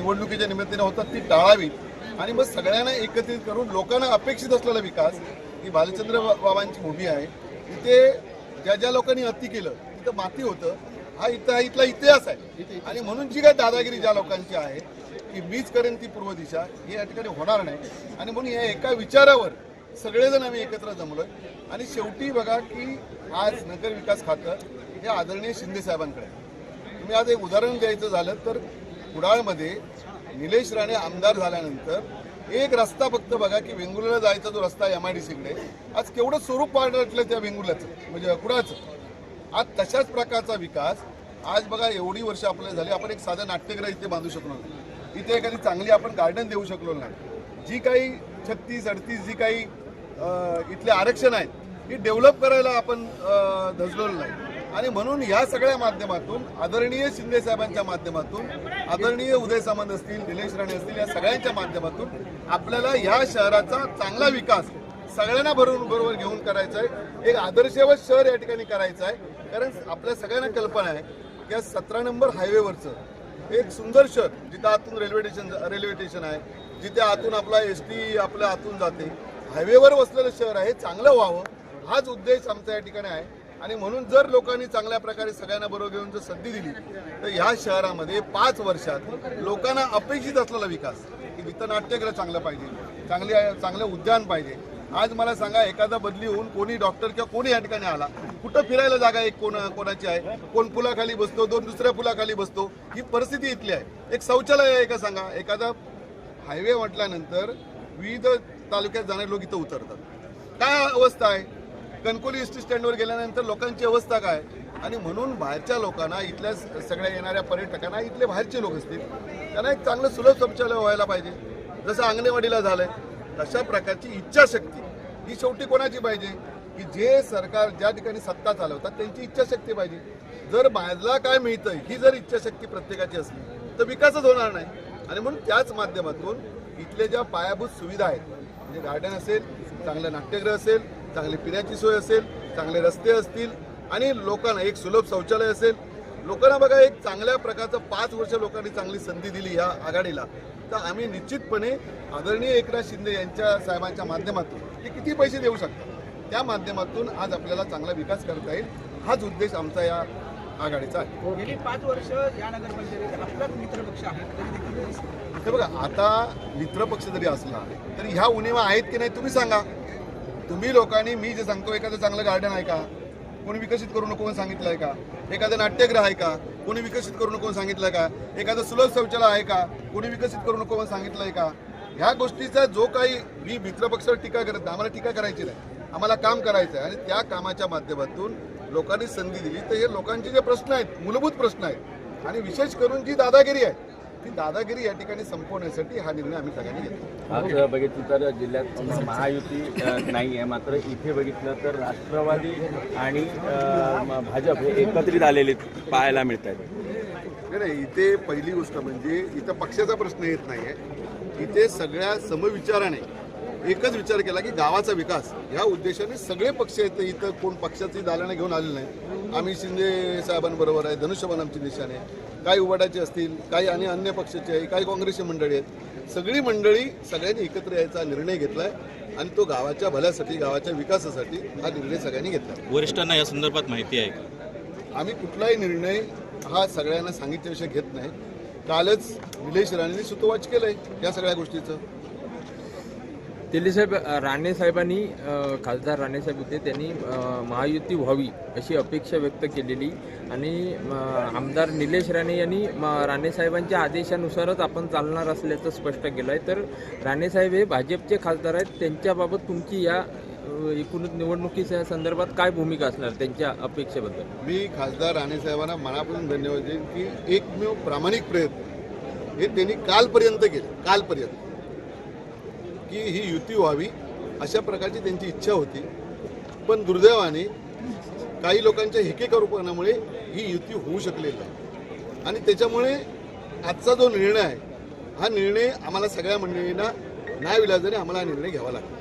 निवडणुकीच्या निमित्ताने होतात ती टाळावी. आणि मग सगळ्यांना एकत्रित करून लोकांना अपेक्षित असलेला विकास ही भालचंद्र बाबांची भूमी आहे. तिथे ज्या ज्या लोकांनी अति केलं तिथं माती होतं. हा इथं हा इथला इतिहास आहे. आणि म्हणून जी काय दादागिरी ज्या लोकांची आहे की मीच करेन ती पूर्व दिशा हे या ठिकाणी होणार नाही. आणि म्हणून या एका विचारावर सगळेजण आम्ही एकत्र जमलोय. आणि शेवटी बघा की आज नगर विकास खातं हे आदरणीय शिंदे साहेबांकडे तुम्ही आज एक उदाहरण द्यायचं झालं तर कुडाळमध्ये निलेश राणे आमदार झाल्यानंतर एक रस्ता फक्त बघा की वेंगुर्ला जायचा जो रस्ता एम आय डी सीकडे आज केवढं स्वरूप पाडलं त्या वेंगुर्ल्याचं म्हणजे कुडाळचं. आज तशाच प्रकारचा विकास आज बघा एवढी वर्ष आपल्याला झाली आपण एक साधं नाट्यगृह इथे बांधू शकलो नाही. इथे एखादी चांगली आपण गार्डन देऊ शकलो नाही. जी काही छत्तीस अडतीस जी काही इथले आरक्षण आहेत ही डेव्हलप करायला आपण अं, धजलेलो नाही. आणि म्हणून या सगळ्या माध्यमातून आदरणीय शिंदे साहेबांच्या माध्यमातून आदरणीय उदय सामंत असतील निलेश राणे असतील या सगळ्यांच्या माध्यमातून आपल्याला या शहराचा चांगला विकास सगळ्यांना भरून बरोबर घेऊन करायचा आहे एक आदर्शवत शहर या ठिकाणी करायचं आहे कारण आपल्या सगळ्यांना कल्पना आहे की या सतरा नंबर हायवेवरचं एक सुंदर शहर जिथं आतून रेल्वे स्टेशन रेल्वे स्टेशन आहे जिथे आतून आपला एस टी आपल्या आतून जाते हायवेवर वसलेलं शहर आहे चांगलं व्हावं हाच उद्देश आमचा या ठिकाणी आहे. आणि म्हणून जर लोकांनी चांगल्या प्रकारे सगळ्यांना बरोबर घेऊन जर संधी दिली तर ह्या शहरामध्ये पाच वर्षात लोकांना अपेक्षित असलेला विकास की वित्त नाट्यगृह चांगलं पाहिजे चांगली चांगलं उद्यान पाहिजे. आज मला सांगा एखादा बदली होऊन कोणी डॉक्टर किंवा कोणी या ठिकाणी आला कुठं फिरायला जागा एक कोण कोणाची आहे? कोण पुलाखाली बसतो दोन दुसऱ्या पुलाखाली बसतो? ही परिस्थिती इथली आहे. एक शौचालय आहे का सांगा? एखादा हायवे म्हटल्यानंतर विविध तालुक्यात जाणारे लोक इथं उतरतात. काय अवस्था आहे? कणकोली एस टी स्टँडवर गेल्यानंतर लोकांची अवस्था काय? आणि म्हणून बाहेरच्या लोकांना इथल्या स- सगळ्या येणाऱ्या पर्यटकांना इथले बाहेरचे लोक असतील त्यांना एक चांगलं सुलभ शौचालय व्हायला पाहिजे. जसं अंगणवाडीला झालंय तशा प्रकारची इच्छाशक्ती ही शेवटी कोणाची पाहिजे? की जे सरकार ज्या ठिकाणी सत्ता चालवतात त्यांची इच्छाशक्ती पाहिजे. जर बाहेरला काय मिळतंय ही जर इच्छाशक्ती प्रत्येकाची असली तर विकासच होणार नाही. आणि म्हणून त्याच माध्यमातून इथले ज्या पायाभूत सुविधा आहेत म्हणजे गार्डन असेल चांगलं नाट्यगृह असेल चांगली पिण्याची सोय असेल चांगले रस्ते असतील आणि लोकांना एक सुलभ शौचालय असेल. लोकांना बघा एक चांगल्या प्रकारचं पाच वर्ष लोकांनी चांगली संधी दिली या आघाडीला. तर आम्ही निश्चितपणे आदरणीय एकनाथ शिंदे यांच्या साहेबांच्या माध्यमातून ते किती पैसे देऊ शकतात? त्या माध्यमातून आज आपल्याला चांगला विकास करता येईल हाच उद्देश आमचा या आघाडीचा आहे. गेली पाच वर्ष या नगरपंचायतीत मित्रपक्ष आहे हे बघा आता मित्रपक्ष जरी असला तरी ह्या उणीवा आहेत की नाही तुम्ही सांगा. तुम्ही लोकांनी मी जे सांगतो एखादं चांगलं गार्डन आहे का? कोणी विकसित करू नको सांगितलं आहे का? एखादं नाट्यगृह आहे का? कोणी विकसित करू नको सांगितलं का? एखादं सुलभ शौचालय आहे का? कोणी विकसित करू नको सांगितलं आहे का? ह्या गोष्टीचा जो काही मी मित्रपक्षावर टीका करत नाही. आम्हाला टीका करायची नाही. आम्हाला काम करायचं आहे. आणि त्या कामाच्या माध्यमातून लोकांनी संधी दिली. तर हे लोकांचे जे प्रश्न आहेत मूलभूत प्रश्न आहेत. आणि विशेष करून जी दादागिरी आहे ती दादागिरी या ठिकाणी संपवण्यासाठी हा निर्णय आम्ही सगळ्यांनी घेतला. आज बघितलं तर जिल्ह्यात महायुती नाही आहे. मात्र इथे बघितलं तर राष्ट्रवादी आणि भाजप हे एकत्रित आलेले पाहायला मिळत आहेत. नाही, नाही इथे पहिली गोष्ट म्हणजे इथं पक्षाचा प्रश्न येत नाहीये. इथे सगळ्या समविचाराने एकच विचार केला की गावाचा विकास. या उद्देशाने सगळे पक्ष आहेत इथं कोण पक्षाची दालनं घेऊन आलेलं नाही आम्ही शिंदे साहेबांबरोबर आहे धनुष्यबाण आमची निशाने काही उबाडाचे असतील काही आणि अन्य पक्षाचे आहे काही काँग्रेसची मंडळी आहेत सगळी मंडळी सगळ्यांनी एकत्र यायचा निर्णय घेतलाय आणि तो गावाच्या भल्यासाठी गावाच्या विकासासाठी हा निर्णय सगळ्यांनी घेतला वरिष्ठांना या संदर्भात माहिती आहे का? आम्ही कुठलाही निर्णय हा सगळ्यांना सांगितल्याविषयी घेत नाही. कालच निलेश राणेंनी सुतोवाच केलंय या सगळ्या गोष्टीचं. दिल्लीसाहेब राणेसाहेबांनी खासदार राणेसाहेब होते त्यांनी महायुती व्हावी अशी अपेक्षा व्यक्त केलेली. आणि आमदार निलेश राणे यांनी राणेसाहेबांच्या आदेशानुसारच आपण चालणार असल्याचं स्पष्ट केलं आहे तर राणेसाहेब हे भाजपचे खासदार आहेत. त्यांच्याबाबत तुमची या एकूणच निवडणुकीच्या संदर्भात काय भूमिका असणार त्यांच्या अपेक्षेबद्दल? मी खासदार राणेसाहेबांना मनापासून धन्यवाद देईन की एकमेव प्रामाणिक प्रयत्न हे त्यांनी कालपर्यंत केले. कालपर्यंत. की ही युती व्हावी अशा प्रकारची त्यांची इच्छा होती. पण दुर्दैवाने काही लोकांच्या हेकेकरूपणामुळे ही युती होऊ शकलेली नाही. आणि त्याच्यामुळे आजचा जो निर्णय आहे हा निर्णय आम्हाला सगळ्या मंडळींना नाविलाजाने आम्हाला हा निर्णय घ्यावा लागतो.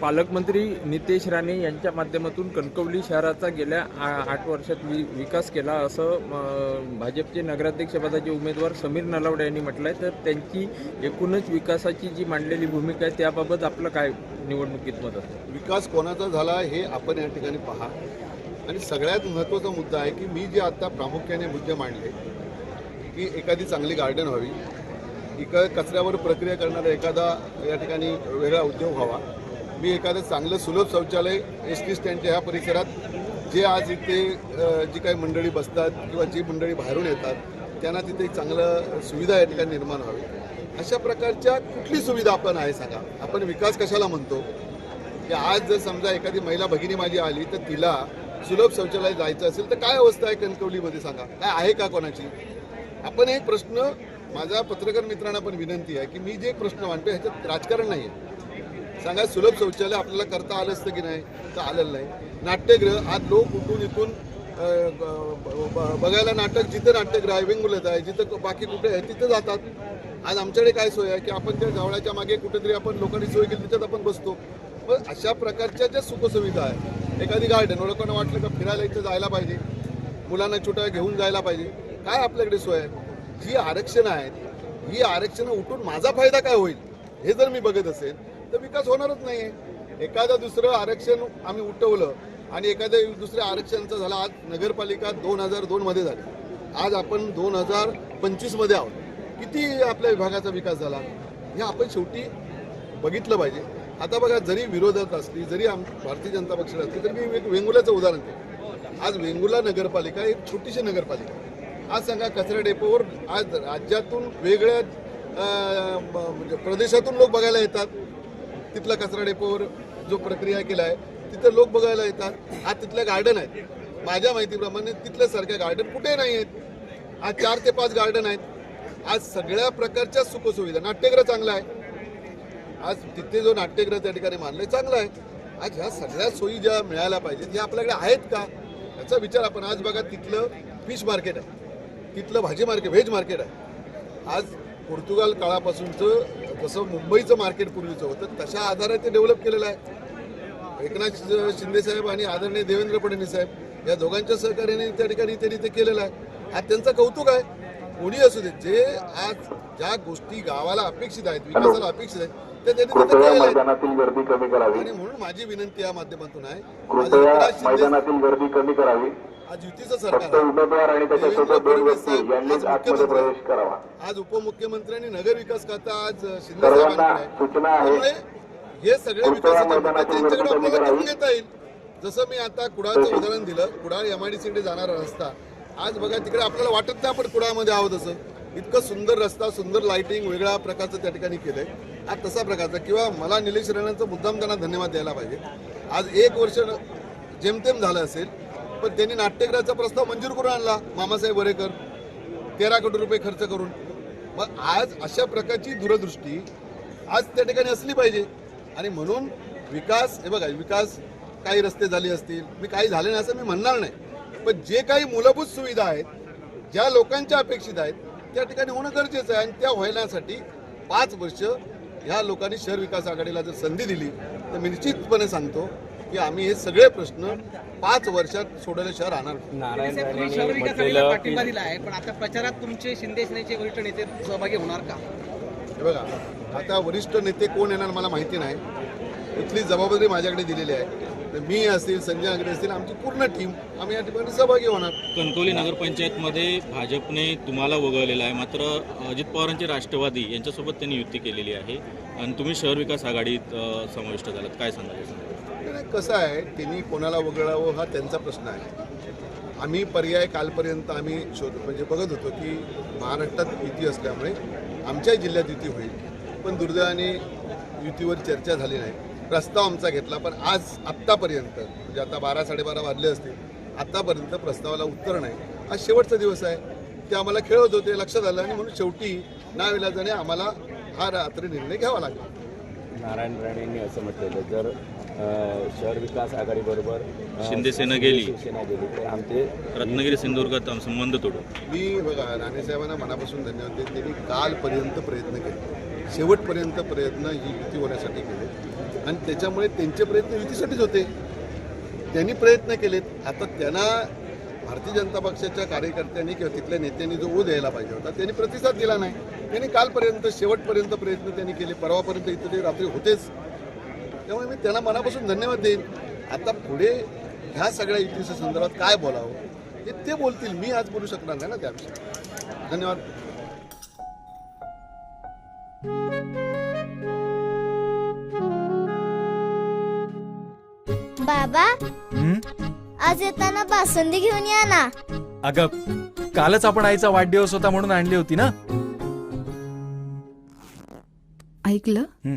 पालकमंत्री नितेश राणे यांच्या माध्यमातून कणकवली शहराचा गेल्या आ- आठ वर्षात वि विकास केला असं भाजपचे नगराध्यक्षपदाचे उमेदवार समीर नलावडे यांनी म्हटलं आहे तर त्यांची एकूणच विकासाची जी मांडलेली भूमिका आहे त्याबाबत आपलं काय निवडणुकीत मत विकास कोणाचा झाला हे आपण या ठिकाणी पहा. आणि सगळ्यात महत्त्वाचा मुद्दा आहे की मी जे आत्ता प्रामुख्याने मुद्दे मांडले की एखादी चांगली गार्डन व्हावी इकडे कचऱ्यावर प्रक्रिया करणारा एखादा या ठिकाणी वेगळा उद्योग व्हावा मी एखादं चांगलं सुलभ शौचालय एस टी स्टँडच्या ह्या परिसरात जे आज इथे जी काही मंडळी बसतात किंवा जी मंडळी बाहेरून येतात त्यांना तिथे एक चांगलं सुविधा या ठिकाणी निर्माण व्हावी. अशा प्रकारच्या कुठली सुविधा आपण आहे सांगा? आपण विकास कशाला म्हणतो? की आज जर समजा एखादी महिला भगिनी माझी आली तर तिला सुलभ शौचालय जायचं असेल तर काय अवस्था आहे कणकवलीमध्ये सांगा? काय आहे का कोणाची? आपण एक प्रश्न माझ्या पत्रकार मित्रांना पण विनंती आहे की मी जे प्रश्न मांडतो ह्याच्यात राजकारण नाही आहे सांगा सुलभ शौचालय आपल्याला करता आलं असतं की नाही? तर आलेलं नाही. नाट्यगृह आज लोक उठून इथून ब- ब- बघायला नाटक जिथं नाट्यगृह आहे वेंगुलत आहे जिथं बाकी कुठे आहे तिथं जातात. आज आमच्याकडे काय सोय आहे की आपण त्या जावळाच्या मागे कुठेतरी आपण लोकांनी सोय केली त्याच्यात आपण बसतो. पण अशा प्रकारच्या ज्या सुखसुविधा आहे एखादी गार्डन लोकांना वाटलं का फिरायला इथं जायला पाहिजे मुलांना छोट्या घेऊन जायला पाहिजे काय आपल्याकडे सोय आहे? जी आरक्षणं आहेत ही आरक्षणं उठून माझा फायदा काय होईल हे जर मी बघत असेल तर विकास होणारच नाही आहे एखादं दुसरं आरक्षण आम्ही उठवलं आणि एखाद्या दुसऱ्या आरक्षणाचं झालं आज नगरपालिका दोन हजार दोनमध्ये झाली. आज आपण दोन हजार पंचवीसमध्ये आहोत. किती आपल्या विभागाचा विकास झाला? हे आपण शेवटी बघितलं पाहिजे. आता बघा जरी विरोधात असली जरी आम भारतीय जनता पक्षात असली तरी मी एक वेंगुलाचं उदाहरण देतो. आज वेंगुला नगरपालिका एक छोटीशी नगरपालिका. आज सांगा कचरा डेपोवर आज राज्यातून वेगळ्या ब- म्हणजे प्रदेशातून लोक बघायला येतात. तिथला कचरा डेपोवर जो प्रक्रिया केला आहे तिथं लोक बघायला येतात. आज तिथलं गार्डन आहेत माझ्या माहितीप्रमाणे तिथल्यासारख्या गार्डन कुठे नाही आहेत. आज चार ते पाच गार्डन आहेत. आज सगळ्या प्रकारच्या सुखसुविधा. नाट्यगृह चांगला आहे. आज तिथे जो नाट्यगृह त्या ठिकाणी मानलाय चांगलं आहे. आज ह्या सगळ्या सोयी ज्या मिळायला पाहिजेत ह्या आपल्याकडे आहेत का? याचा विचार आपण आज बघा तिथलं फिश मार्केट आहे. तिथलं भाजी मार्केट व्हेज मार्केट आहे. आज पोर्तुगाल काळापासूनचं जसं मुंबईचं मार्केट पूर्वीचं होतं तशा आधारे ते डेव्हलप केलेलं आहे. एकनाथ शिंदे साहेब आणि आदरणीय देवेंद्र फडणवीस साहेब या दोघांच्या सहकार्याने त्या ठिकाणी त्यांनी ते केलेलं आहे. आज त्यांचं कौतुक आहे. कोणी असू दे जे आज ज्या गोष्टी गावाला अपेक्षित आहेत विकासाला अपेक्षित आहेत त्या मैदानातील गर्दी कमी करावी. आणि म्हणून माझी विनंती या माध्यमातून आहे. मैदानातील गर्दी कमी करावी. आज युतीचं सरकार. उमेदवार आणि त्याच्यासोबत दोन व्यक्ती यांनीच आज आतमध्ये प्रवेश करावा. आज उपमुख्यमंत्री आणि नगर विकास खाता आज शिंदे सर्वांना साहेबांकडे. सूचना आहे. हे सगळे कृपया विकासाचे मुद्दे मैदानातील त्यांच्याकडे गर्दी कमी आपल्याला घेऊन करावी. घेता येईल. जसं मी आता कुडाळचं उदाहरण दिलं कुडाळ एमआयडीसीकडे जाणारा रस्ता. आज बघा तिकडे आपल्याला वाटत नाही आपण कुडाळमध्ये आहोत असं. इतकं सुंदर रस्ता सुंदर लाइटिंग वेगळ्या प्रकारचं त्या ठिकाणी केलंय. आज तसा प्रकारचा. किंवा मला निलेश राणांचा मुद्दाम त्यांना धन्यवाद द्यायला पाहिजे. आज एक वर्ष जेमतेम झालं असेल पण त्यांनी नाट्यगृहाचा प्रस्ताव मंजूर करून आणला मामासाहेब वरेकर. तेरा कोटी रुपये खर्च करून. मग आज अशा प्रकारची दूरदृष्टी आज त्या ठिकाणी असली पाहिजे. आणि म्हणून विकास हे बघा विकास काही रस्ते झाले असतील मी काही झाले नाही असं मी म्हणणार नाही. पण जे काही मूलभूत सुविधा आहेत ज्या लोकांच्या अपेक्षित आहेत त्या ठिकाणी होणं गरजेचं आहे. आणि त्या व्हायलासाठी पाच वर्ष ह्या लोकांनी शहर विकास आघाडीला जर संधी दिली तर मी निश्चितपणे सांगतो की आम्ही हे सगळे प्रश्न पाच वर्षात सोडवल्याशिवाय राहणार. नारायण पाठिंबा दिला आहे पण आता प्रचारात तुमचे शिंदे सेनेचे वरिष्ठ नेते सहभागी होणार का? हे बघा आता वरिष्ठ नेते कोण येणार मला माहिती नाही. इथली जबाबदारी माझ्याकडे दिलेली आहे. तर मी असतील संजय आंगडे असतील आमची पूर्ण टीम आम्ही या ठिकाणी सहभागी होणार. कणकवली नगरपंचायतमध्ये भाजपने तुम्हाला वगळलेलं आहे. मात्र अजित पवारांचे राष्ट्रवादी यांच्यासोबत त्यांनी युती केलेली आहे. आणि तुम्ही शहर विकास आघाडीत अ, समाविष्ट झालात. काय सांगाल या संदर्भात? नाही, कसं आहे त्यांनी कोणाला वगळावं हा त्यांचा प्रश्न आहे. आम्ही पर्याय कालपर्यंत आम्ही शोध म्हणजे बघत होतो की महाराष्ट्रात युती असल्यामुळे आमच्या जिल्ह्यात युती होईल पण दुर्दैवाने युतीवर चर्चा झाली नाही. प्रस्ताव आमचा घेतला पण आज आत्तापर्यंत म्हणजे आता बारा साडेबारा वाजले असतील आत्तापर्यंत प्रस्तावाला उत्तर नाही. आज शेवटचा दिवस आहे. ते आम्हाला खेळत होते लक्षात आलं आणि म्हणून शेवटी नाविलाजाने आम्हाला हा रात्री निर्णय घ्यावा लागला. नारायण राणेंनी असं म्हटलेलं जर शहर विकास आघाडीबरोबर अ, शिंदे सेना गेली. शिवसेना गेली. तर आमचे रत्नागिरी सिंधुदुर्गात संबंध तोडू मी बघा राणेसाहेबांना मनापासून धन्यवाद देते त्यांनी कालपर्यंत प्रयत्न केले. शेवटपर्यंत प्रयत्न ही युती होण्यासाठी केले. आणि त्याच्यामुळे त्यांचे प्रयत्न युतीसाठीच होते. त्यांनी प्रयत्न केलेत. आता त्यांना भारतीय जनता पक्षाच्या कार्यकर्त्यांनी किंवा तिथल्या नेत्यांनी जो ओ द्यायला पाहिजे होता त्यांनी प्रतिसाद दिला नाही. त्यांनी कालपर्यंत शेवटपर्यंत प्रयत्न त्यांनी केले. परवापर्यंत इथं ते रात्री होतेच. त्यामुळे मी त्यांना मनापासून धन्यवाद देईन. आता पुढे ह्या सगळ्या युतीच्या संदर्भात काय बोलावं हे ते बोलतील. मी आज बोलू शकणार नाही ना त्याविषयी. धन्यवाद. बाबा हं? आज येताना बासुंदी घेऊन या ना. अगं कालच आपण आईचा वाढदिवस होता म्हणून आणली होती ना? ऐकलं? हं.